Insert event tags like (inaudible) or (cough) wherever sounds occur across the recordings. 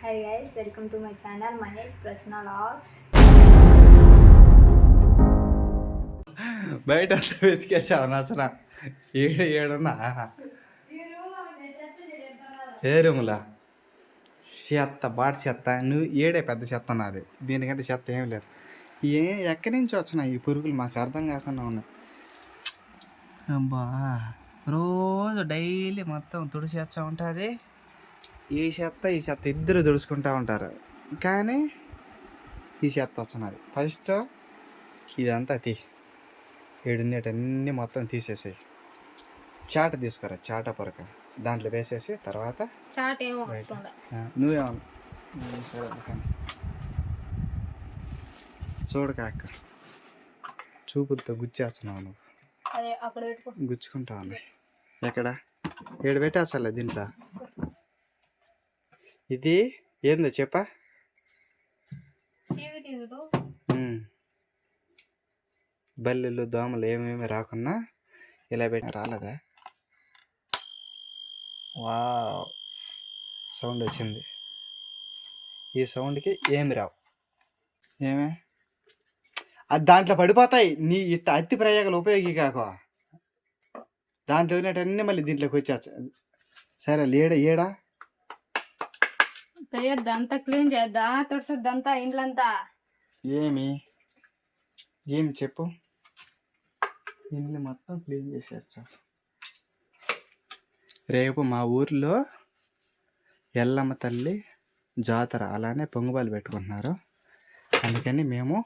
Hi guys welcome to my channel Mahesh ప్రశ్న logs బయట అంతా వెతికేసావు నచ్చన ఏడు ఏడున్నా? ఏ రూములా? చెత్త బాటి చెత్త. నువ్వు ఏడే పెద్ద చెత్త నాది. దీనికంటే చెత్త ఏం లేదు. ఏ ఎక్కడి నుంచి వచ్చినాయి ఈ పురుగులు? మాకు అర్థం కాకుండా ఉన్నాయి. అబ్బా రోజు డైలీ మొత్తం తుడిచేస్తూ ఉంటుంది. ఈ చెత్త ఈ చెత్త ఇద్దరు తుడుచుకుంటూ ఉంటారు. కానీ ఈ చెత్త వస్తున్నది. ఫస్ట్ ఇదంతా తీ ఏడున్నటన్నీ మొత్తం తీసేసాయి. చాట తీసుకురా చాట పొరక. దాంట్లో వేసేసి తర్వాత నువ్వేమన్నా సరే చూడక అక్క. చూపులతో గుచ్చేస్తున్నావు నువ్వు. గుచ్చుకుంటావు అన్న. ఎక్కడ? ఏడు పెట్టేస్తాలే దీంట్లో. ఇది ఏందో చెప్పా. బల్లెలు దోమలు ఏమేమి రాకున్నా ఇలా పెట్టి రాలేదా? వావ్. సౌండ్ వచ్చింది. ఈ సౌండ్కి ఏమి రావు. ఏమే? అది దాంట్లో పడిపోతాయి. నీ ఇట్ట అతి ప్రయోగాలు ఉపయోగి కాక. దాంట్లో ఉన్నటన్నీ మళ్ళీ దీంట్లోకి వచ్చేచ్చు సరే లేడా ఏడా? అంతా క్లీన్ చేద్దా? తుడిసొద్దంతా ఇండ్లంతా. ఏమి? ఏమి చెప్పు? ఇల్లు మొత్తం క్లీన్ చేసేస్తా. రేపు మా ఊర్లో ఎల్లమ్మ తల్లి జాతర అలానే పొంగుబాలు పెట్టుకుంటున్నారు. అందుకని మేము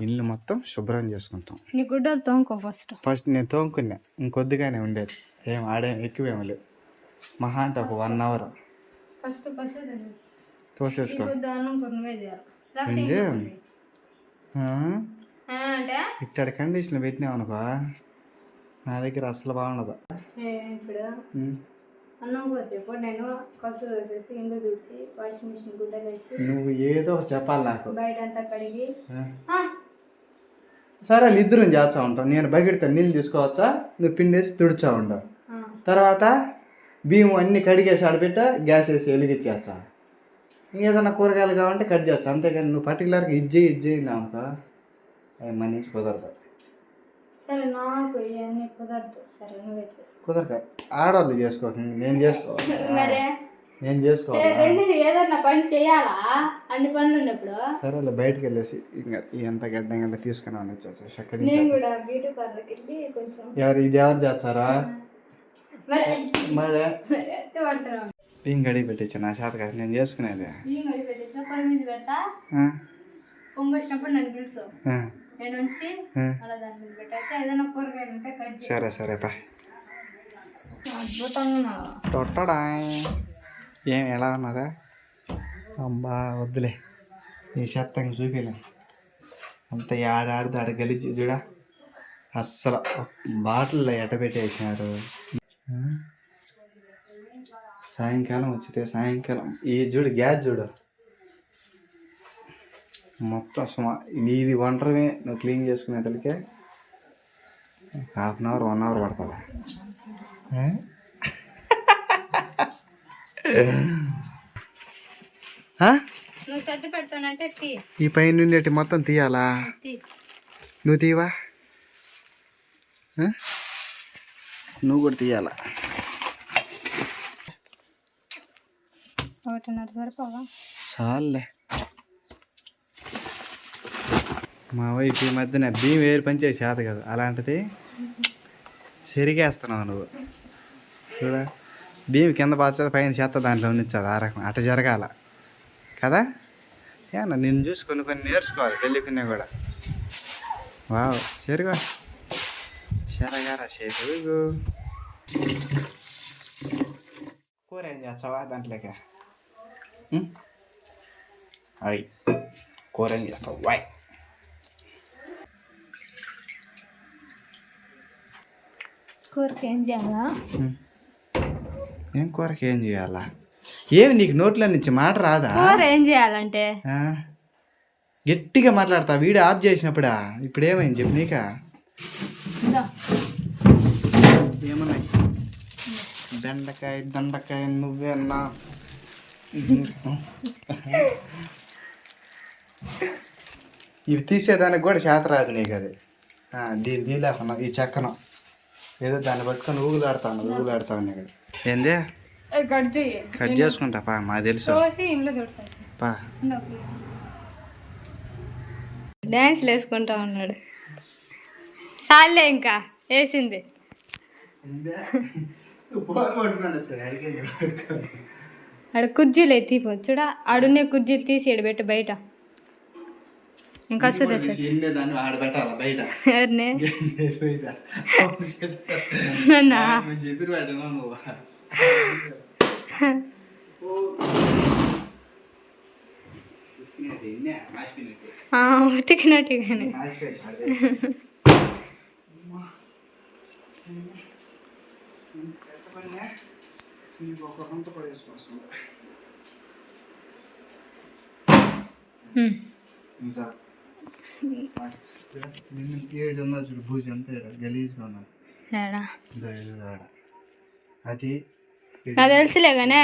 ఇల్లు మొత్తం శుభ్రం చేసుకుంటాం. నీ గుడ్డలు తోముకో ఫస్ట్. ఫస్ట్ నేను తోముకున్నా. ఇంకొద్దిగానే ఉండేది. ఏం ఆడే ఎక్కువేం లేవు మహా అంటే ఒక వన్ అవర్. ఫస్ట్ ఫస్ట్ తోసేసుకో. ఇక్కడ కండిషన్ పెట్టినావు అనుకో నా దగ్గర అసలు బాగుండదు. ఇప్పుడు. అన్నం నేను కసు వేసేసి ఇండ్లు తుడిచి వాషింగ్ మిషన్ గుడ్డలు వేసి నువ్వు ఏదో చెప్పాలి నాకు. బయట అంతా కడిగి సరే ఇద్దరం చేస్తా ఉంటాం. నేను బకెట్తో నీళ్ళు తీసుకోవచ్చా? నువ్వు పిండేసి తుడిచా ఉండవు ఆ. తర్వాత బియ్యం అన్ని కడిగేసి ఆడబెట్ట గ్యాస్ వేసి వెలిగించేచ్చా ఇంకేదన్నా కూరగాయలు కావాలంటే కట్ చేయొచ్చు. అంతేగాని నువ్వు పర్టికులర్గా ఇది చేయి ఇది చేయి అనుకో అది మన నుంచి కుదరదు. సరే నాకు ఇవన్నీ కుదరదు. సరే నువ్వే చేసుకో. కుదరక. ఆడవాళ్ళు చేసుకోక నేను చేసుకోవాలి మరే? నేను చేసుకోవాలి ఏదన్నా పని చేయాలా? అన్ని పనులు ఉన్నప్పుడు? సరే బయటకు వెళ్ళేసి ఇంకా ఎంత గడ్డ గడ్డ తీసుకుని వచ్చేసి ఎక్కడి నేను నుంచి కూడా బ్యూటీ పార్లర్కి వెళ్ళి కొంచెం ఎవరు ఇది ఎవరు చేస్తారా? మరి? మరి? మరి ఎత్తి పడుతున్నాం బియ్యం కడిగి పెట్టించా నా చేత కాదు నేను చేసుకునేది సరే సరే ఉన్నావా? తొట్టడా ఏం ఎలా ఉన్నదా అబ్బా వద్దులే ఈ చెత్త ఇంక చూపిలే అంత ఏడాడితే ఆడ గలిచి చూడా అస్సలు బాటిల్లో ఎట పెట్టేసినారు ఆ? సాయంకాలం వచ్చితే సాయంకాలం. ఈ చూడు గ్యాస్ చూడు మొత్తం సుమా ఇది ఒంటరిమే నువ్వు క్లీన్ చేసుకునే తలకే half an hour one hour తీ. ఈ పైన నుండి మొత్తం తీయాలా? నువ్వు తీవా? నువ్వు కూడా తీయాలా? ఒకటిన్నర సరిపోవా చాలులే. మా వైపు ఈ మధ్యన బియ్యం వేరు పని చేసేది కదా అలాంటిది సరిగేస్తున్నావు నువ్వు. చూడ? బియ్యం కింద బాధ్యత పైన చేస్తా దాంట్లో ఉన్నించదు ఆ రకం. అట జరగాల. కదా? ఏనా నిన్ను చూసి కొన్ని కొన్ని నేర్చుకోవాలి తెలియకునే కూడా. వావ్ సరిగా. సరగారా సరిగు. కూర ఏం చేస్తావా దాంట్లోకి? అవి కూర ఏం చేస్తావు వాయ్ కూరకి ఏం చేయాలా. ఏం కూరకి ఏం చేయాలా ఏమి నీకు నోట్లో నుంచి మాట రాదా? కూర ఏం చేయాలంటే? గట్టిగా మాట్లాడతా. వీడియో ఆఫ్ చేసినప్పుడా? ఇప్పుడు ఏమైంది చెప్పు నీక. ఏమన్నాయి? బెండకాయ దొండకాయ నువ్వే అన్నా (laughs) ఇవి తీసేదానికి కూడా చేత రాదు నీకు అది. ఆ, దీన్ని తీలేకున్నా ఈ చెక్కను. ఏదో దాన్ని పట్టుకొని ఊగులాడుతాను ఊగులాడుతాను నీకు ఏంది? కట్ చేసుకుంటా పా మా తెలుసు. పా. డ్యాన్స్లు వేసుకుంటా ఉన్నాడు. సాలే ఇంకా వేసింది. (laughs) ఆడ కుర్చీలు ఎత్తి చూడ ఆడున్నే కుర్చీలు తీసి ఈడ పెట్టు బయట. ఇంకా వస్తుంది సార్ దాన్ని ఆడబెట్టాలి బయట? (laughs) ఎవరిని బయట నన్నా. ఏడు ఉన్నది చూడు భూజి అంతా గలీజ్గా ఉన్నది అది నాకు తెలుసులే కానీ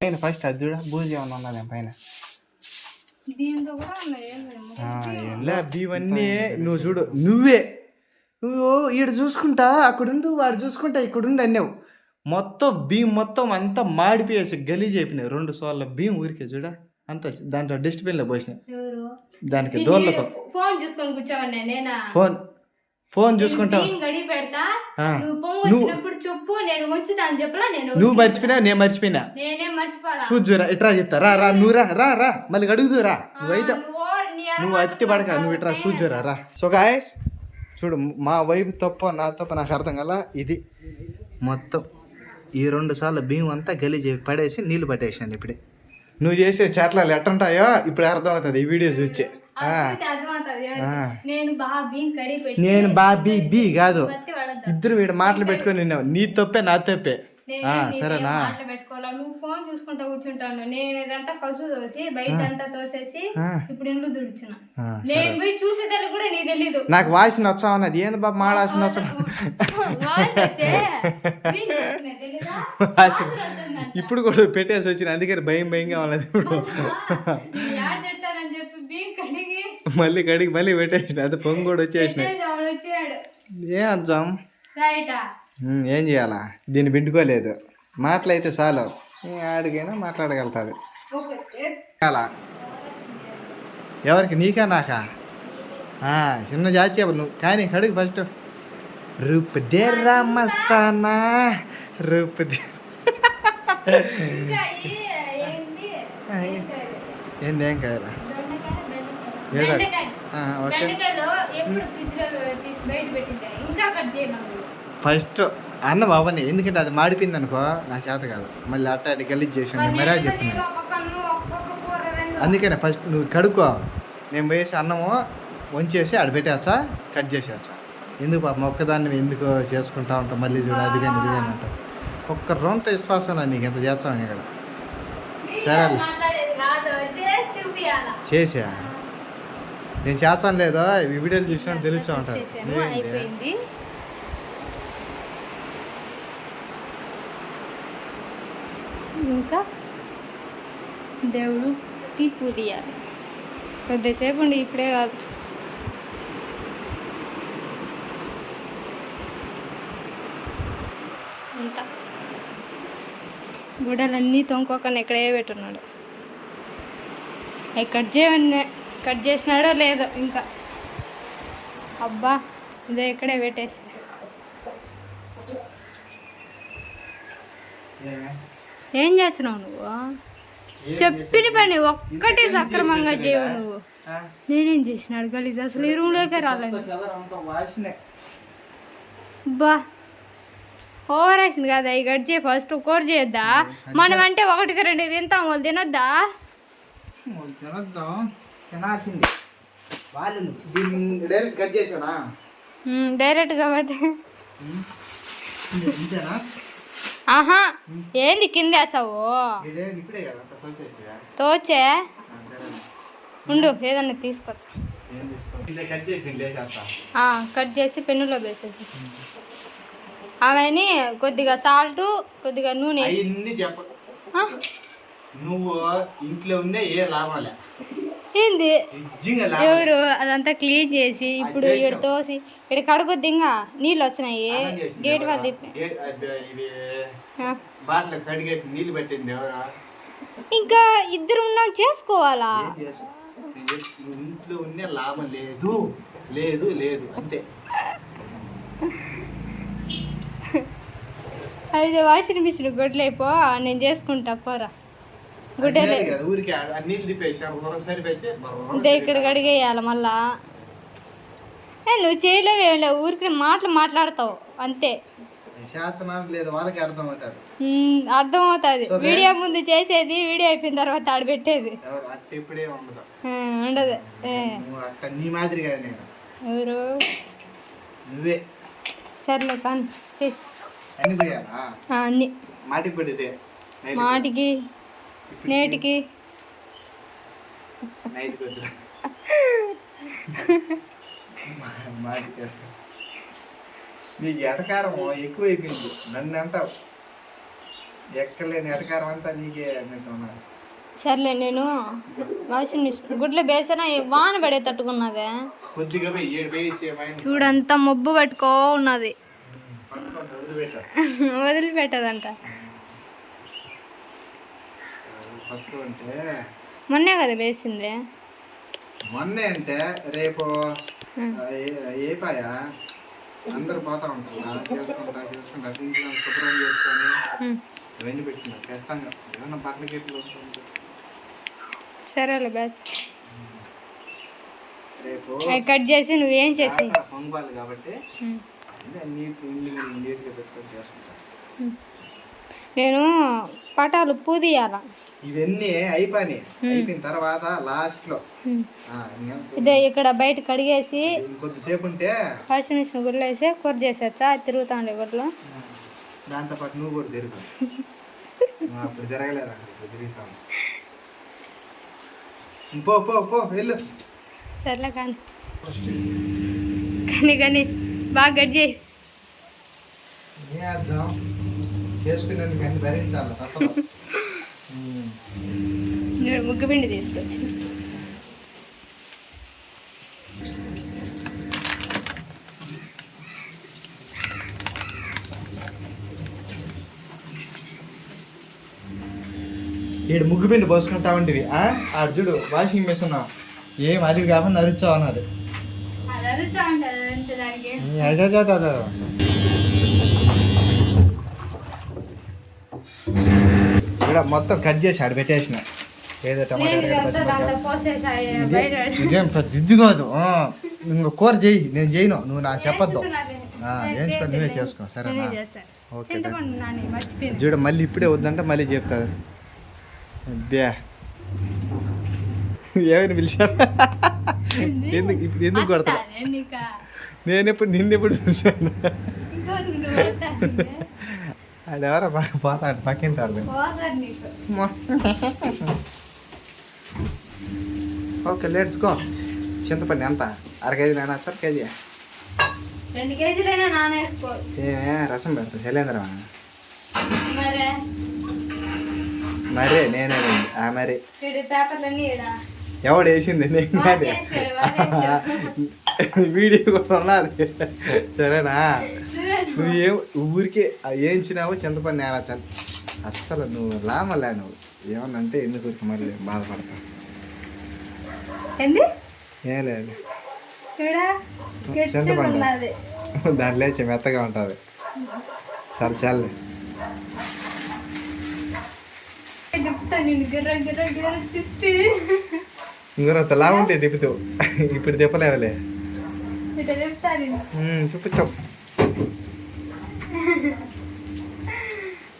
పైన ఫస్ట్ అది చూడ భూజి ఏమన్నా ఉన్నది పైన. ఇవన్నీ నువ్వు చూడు నువ్వే. నువ్వు ఈడ చూసుకుంటా అక్కడుండు వాడు చూసుకుంటా ఇక్కడుండి అన్నావు. మొత్తం భీమ్ మొత్తం అంతా మాడిపోయేసి గలీజ్ అయిపోయినాయి రెండు సోళ్ళ భీమ్ ఊరికే చూడ. అంత దాంట్లో డస్ట్బిన్లో పోసినాయి దానికి దోళ్ళతో ఫోన్ చూసుకొని నేనా? ఫోన్ ఫోన్ చూసుకుంటా. బియ్యం గడి పెడతా. ఆ. నువ్వు పొంగు వచ్చినప్పుడు చెప్పు నేను ఉంచుతా అని చెప్పలా నేను నువ్వు మర్చిపోయినా నేను మర్చిపోయినా? చూజురా ఇట్రా చెప్తా. రా రా నువ్వు రా రా రా మళ్ళీ అడుగుదు రా. నువ్వైతే నువ్వు అత్తి పడక నువ్వు ఇట్రా చూజురా రా సో గాయస్ చూడు మా వైపు తప్ప నా తప్ప నాకు అర్థం కల? ఇది మొత్తం. ఈ రెండు సార్లు బియ్యం అంతా గలీజ్ పడేసి నీళ్ళు పట్టేసాను ఇప్పుడే. నువ్వు చేసే చేతలు ఎట్టుంటాయో ఇప్పుడు అర్థమవుతుంది ఈ వీడియో చూచే నేను బాబీ బి కాదు. ఇద్దరు వీడు మాటలు పెట్టుకొని విన్నావు నీ తప్పే నా తప్పే. సరేనా? పెట్టుకోవాలా? నువ్వు ఫోన్ చూసుకుంటా కూర్చుంటాను నేను ఇదంతా కసు తోసి బయట అంతా తోసేసి. ఇప్పుడు దుడుచున్నా. నేను పోయి చూసేదానికి కూడా నీ తెలీదు. నాకు వాసన వచ్చా ఉన్నది ఏంది బాబు కొట్టుకునే తెలీదా? వాసన ఇప్పుడు కూడా పెట్టేసి వచ్చిన అందుకని భయం భయంగా ఉన్నది ఇప్పుడు. మళ్ళీ కడిగి మళ్ళీ పెట్టేసిన అది పొంగు కూడా వచ్చేసిన. ఏం అజ్జాం? ఏం చేయాలా? దీన్ని పిండుకోలేదు. మాటలైతే చాలు. ఆడికైనా మాట్లాడగలుగుతుంది. అలా ఎవరికి? నీకా నాకా? ఆ, చిన్న జాతి నువ్వు కానీ కడుగు ఫస్ట్. రూప్ దే మస్తానా రూప్ దే ఇంకా ఈ ఏంది ఏం బెండకాయ. ఏదో ఓకే. ఫస్ట్ అన్న బాబాని ఎందుకంటే అది మాడిపోయింది అనుకో నా చేత కాదు. మళ్ళీ అట్ట అటు గలీజ్ చేసి మరీ చెప్తున్నాను అందుకనే ఫస్ట్ నువ్వు కడుక్కో. నేను పోయేసి అన్నము వంచేసి ఆడ పెట్టేచ్చా కట్ చేసేచ్చా ఎందుకు పాపం ఒక్కదాన్ని ఎందుకు చేసుకుంటా ఉంటాం మళ్ళీ చూడ అది కానీ ఇది కానీ అంటావు. ఒక్క రొంత విశ్వాసం నీకు ఎంత చేస్తాం ఇక్కడ? సరేలే. చేసా? నేను చేస్తాను లేదో? ఈ వీడియోలు చూసినా తెలుస్తూ ఉంటారు చేసాను, ఏంది? అయిపోయింది ఇంకా దేవుడు తీర్పు తీయాలి. కొద్దిసేపు ఉండి ఇప్పుడే కాదు. అంతా. గుడలన్నీ తొంకోకుండా ఇక్కడే పెట్టున్నాడు. అవి కట్ చేయమని కట్ చేసినాడో లేదో ఇంకా. అబ్బా ఇదే ఇక్కడే పెట్టేసి. ఏం చేస్తున్నావు నువ్వు? చెప్పిన పని ఒక్కటే సక్రమంగా చేయవు నువ్వు? నేనేం చేసినాడు గలీజ్ అసలు ఈ రూమ్లోకే రాలేదు బా. ఓవర్ యాక్షన్ కాదా? ఈ గడ్ చేయి ఫస్ట్. కూర చేయొద్దా? మనం అంటే ఒకటికి రెండు తింటాం. వాళ్ళు తినొద్దా? డైరెక్ట్ కట్ చేసానా డైరెక్ట్ కాబట్టి ఆహా ఏంది కింద వేసావు వచ్చిగా తోచే? ఉండు ఏదన్నా తీసుకొచ్చా. కట్ చేసి పెన్నులో వేసేసి. అవన్నీ కొద్దిగా సాల్ట్ కొద్దిగా నూనె? నువ్వు ఇంట్లో ఉండే ఏ లాభాలే ఏంది? ఎవరు? అదంతా క్లీన్ చేసి ఇప్పుడు. ఇక్కడ తోసి ఇక్కడ కడుగుద్ది ఇంకా? నీళ్ళు వస్తున్నాయి. గేట్? వాళ్ళు నీళ్ళు పెట్టింది ఇంకా ఇద్దరు ఉన్నాం చేసుకోవాలా ఇంట్లో ఉండే లాభం లేదు. లేదు లేదు. అంతే. అయితే వాషింగ్ మిషన్ గుడ్లైపో నేను చేసుకుంటా పోరా. గుడ్డలే ఊరికే తిప్పేసి ఇదే ఇక్కడ కడిగేయాలి మళ్ళా. ఏ, నువ్వు చేయలేవు ఏం లేవు ఊరికి మాటలు మాట్లాడతావు అంతే. శాసనాలు లేదు వాళ్ళకి అర్థం అవుతారు So, వీడియో ముందు చేసేది వీడియో అయిపోయిన తర్వాత అట్ట ఇప్పుడే ఉండదు. ఆ, ఉండదు. ఏ, నువ్వు అట్ట నీ మాదిరి కదా నేను. ఎవరు? నువ్వే. సర్లే కానీ. అన్ని పోయాలా మాటికి. నేటికి. నీకు ఎటకారం ఎక్కువ అయిపోయింది నన్ను అంటావు. ఎక్కలేని ఎటకారం అంతా నీకే అన్నట్టు ఉన్నారు సర్లే నేను వాషింగ్ మిషన్ గుడ్లు బేసన వాన పడే తట్టుకున్నదే. చూడంతా మబ్బు పట్టుకో ఉన్నది. పట్టుకొని (laughs) వదిలిపెట్టదంట పట్టుకుంటే మొన్నే కదా వేసింది మొన్నే అంటే రేపు ఏ- ఏ పాయ? అందరు పోతా ఉంటారు చేసుకుంటా చేసుకుంటా ఇంట్లో శుభ్రం చేసుకొని ఉమ్, ఇవన్నీ పెట్టినా ఖచ్చితంగా. ఏమన్నా బట్టల గిట్లు ఉంటుంది. సరేలే బ్యాచ్ రేపు కట్ చేసి నువ్వేం చేసి పొంగాలి కాబట్టి నీట్ నీట్గా పెట్టుకొని చేసుకుంటా. నేను పటాలు పూదియాల ఇవన్నీ అయిపోయినాయి. అయిపోయిన తర్వాత లాస్ట్లో. ఇదే ఇక్కడ బయట కడిగేసి ఇంకొద్దిసేపు ఉంటే వాషింగ్ మిషన్ గుడ్లు వేసి కూర చేసేచ్చా? తిరుగుతా ఉండే గుడ్లు దాంతో పాటు నువ్వు కూడా తిరుగు. (laughs) అప్పుడు తిరుగుతాను పో పో పో వెళ్ళు. సర్లే కానీ. కానీ కానీ బాగా కట్ చేయి. ఏం అర్థం చేసుకునేందుకు అన్ని భరించాలి తప్పదు. (laughs) ముగ్గు పిండి తీసుకొచ్చి ఈడు ముగ్గు పిండి చూడు వాషింగ్ మిషన్. ఏం అది కాకుండా నరుచావు అన్నది. అది ఇక్కడ మొత్తం కట్ చేసి ఆడ పెట్టేసిన. ఏదో ఇదే- ఇది కాదు. ఇంకో కూర చేయి నేను చేయను నువ్వు నాకు చెప్పొద్దు. ఏంచుకొని నువ్వే చేసుకో సరేనా? ఓకే చూడ మళ్ళీ ఇప్పుడే వద్దంటే మళ్ళీ చెప్తారు అబ్బే. ఏమైనా పిలిచాను ఎందుకు ఇప్పుడు ఎందుకు కొడతా వస్తానే నీకా నేను ఎప్పుడు నిన్ను ఎప్పుడు పిలిచాను? ఆడెవరో బాగా పోతాడు పక్కింటారు ఓకే లెట్స్ గో చింతపండి ఎంత? అర కేజీ నేను అర కేజీ. రెండు కేజీలైనా నానేసుకో రసం పెడతా శైలేంద్ర మరే. నేనే. ఆ మరి. ఎవడు వేసింది? నేను. (laughs) వీడియో కూడా ఉన్నది. సరేనా? నువ్వు ఏం ఊరికే ఏంచినావు చింతపండి నేనా చంత అస్సలు నువ్వు లామలే నువ్వు. ఏమన్నా అంటే ఎందుకు ఊరికి మళ్ళీ బాధపడతావు? ఏంది? ఏం లేదు. చింతపండు. దాంట్లో లేచి మెత్తగా ఉంటుంది. సరే చాలే ఇంకొంత లాభం ఉంటే తిప్పుతూ. ఇప్పుడు తిప్పలేదులే. ఇట్లా తిప్పుతా నేను ఉమ్, చూపించాం.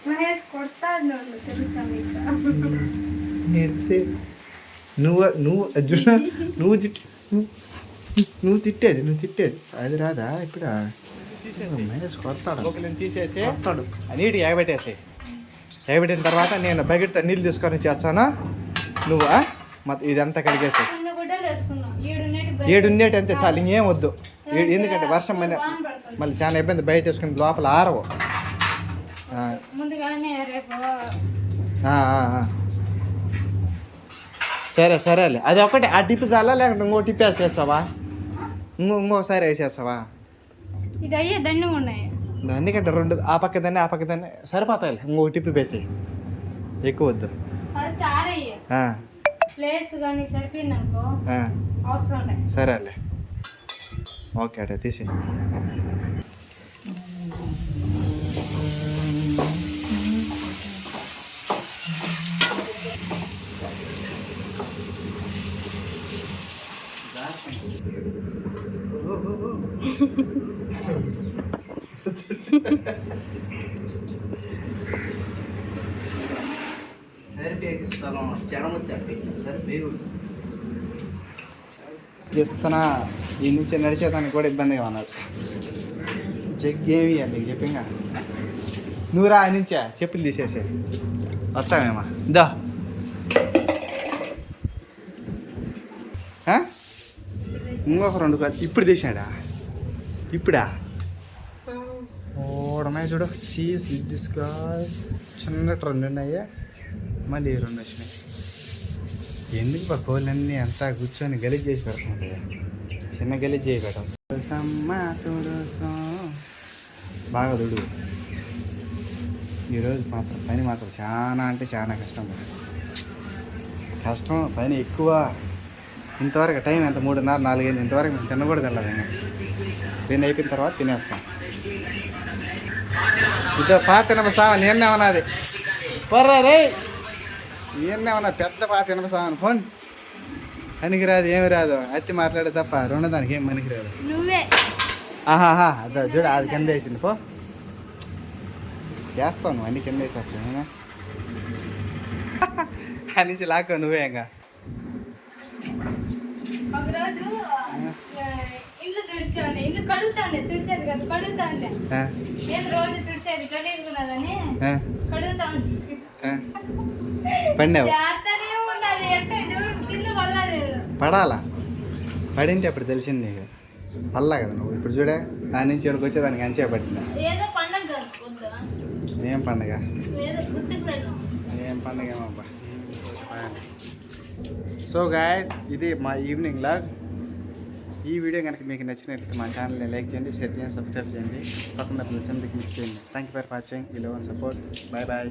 మహేష్ కొడతాడు నోళ్ళు తెలుసా మీకు? నేర్పితే నువ్వు నువ్వు నువ్వు తిట్టి. నువ్వు తిట్టేది నువ్వు తిట్టేది. అది రాదా ఇప్పుడు? మహేష్ కొడతాడు? తీసేసి కొడతాడు. నీటికి ఎగబెట్టేసి ఎగబెట్టిన తర్వాత నేను బకెట్తో నీళ్ళు తీసుకొని చేస్తాను? నువ్వు? ఇదంతా కడిగేసి రెండు గుడ్డలు వేసుకున్నాం. ఏడు నెట్ ఏడు ఉండేటి అంతే చాలు ఇంకేం వద్దు. ఎందుకంటే వర్షం పడుతుంది మళ్ళీ చాలా ఇబ్బంది. బయట వేసుకుని లోపల ఆరవు. సరే సరేలే. అది ఒకటి ఆ టిప్పు చాలా లేకుంటే ఇంకో టిప్ వేసేస్తావా? ఇంకో ఇంకోసారి వేసేస్తావా? ఇది అయ్యే దండం ఉన్నాయి. దానికంటే రెండు ఆ పక్క దాన్ని ఆ పక్క దాన్ని సరిపోతాయి ఇంకో టిప్పు వేసి ఎక్కువ వద్దు. ఫస్ట్ ఆరయ్యే ఆ, ప్లేస్ కానీ సరిపోయింది అనుకో ఆ, అవసరం ఉంటాయి సరేలే చేస్తున్నా ఈ నుంచి నడిచేదానికి కూడా ఇబ్బందిగా ఉన్నాడు జగ్ ఏమి ఇవ్వాలి నీకు చెప్పింగా నువ్వు రా నుంచా చెప్పులు తీసేసే వచ్చామేమా దా. ఇంకొక రెండు కాదు ఇప్పుడు తీసాడా? ఇప్పుడా? ఓడమే చూడు సీస్ దిస్ గాస్ చిన్న రెండు ఉన్నాయా. మళ్ళీ రెండు వచ్చి ఎందుకు బా కోళ్ళన్నీ అంతా కూర్చొని గలీజ్ చేసి పెడుతుంది చిన్న గలీజ్ చేసి తుడుసం. బాగా దుడు ఈరోజు మాత్రం పని మాత్రం చాలా అంటే చాలా కష్టం కష్టం పని ఎక్కువ. ఇంతవరకు టైం ఎంత? మూడున్నర నాలుగైదు. ఇంతవరకు మేము తినకూడదు వెళ్ళదు దీన్ని అయిపోయిన తర్వాత తినేస్తాం. ఇదో పాత తినప సామాన్ ఏమన్నది పర్రా రే ఏమన్నా పెద్ద పాత తినప సామాన్ ఫోన్ పనికి రాదు ఏమి రాదు. అత్తి మాట్లాడే తప్ప రెండో దానికి ఏం పనికి రాదు నువ్వే ఆహాహా అదో చూడు అది కింద వేసింది. పో. చేస్తావు నువ్వు అన్ని కింద వేసచ్చు నేనే (laughs) నుంచి లాక్కో నువ్వే ఇంకా. ఇల్లు తుడిచాను ఇల్లు కడుగుతాండే తుడిచేది కదా కడుగుతాండే. ఆ, నేను రోజు తుడిచేది కడుగుతున్నదని ఆ, కడుగుతా. ఉంది. ఆ. పడినావు పడాలా? పడింటే అప్పుడు తెలిసింది నీకు. పల్లా కదా నువ్వు. ఇప్పుడు చూడే ఆ నుంచి ఇక్కడికి వచ్చేదానికి అంచే పట్టిందా? ఏం పండగ? ఏం పండగ ఏమబ్బా? సో గాయస్ ఇది మా ఈవినింగ్ లాగ్ ఈ వీడియో కనుక మీకు నచ్చినట్లయితే మా ఛానల్ని లైక్ చేయండి షేర్ చేయండి సబ్స్క్రైబ్ చేయండి. పక్కన ప్లస్ క్లిక్ చేయండి. థ్యాంక్ యూ ఫర్ వాచింగ్ ఈ love and support bye bye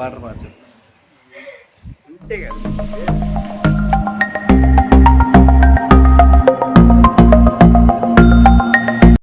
water bottle అంతే కదా.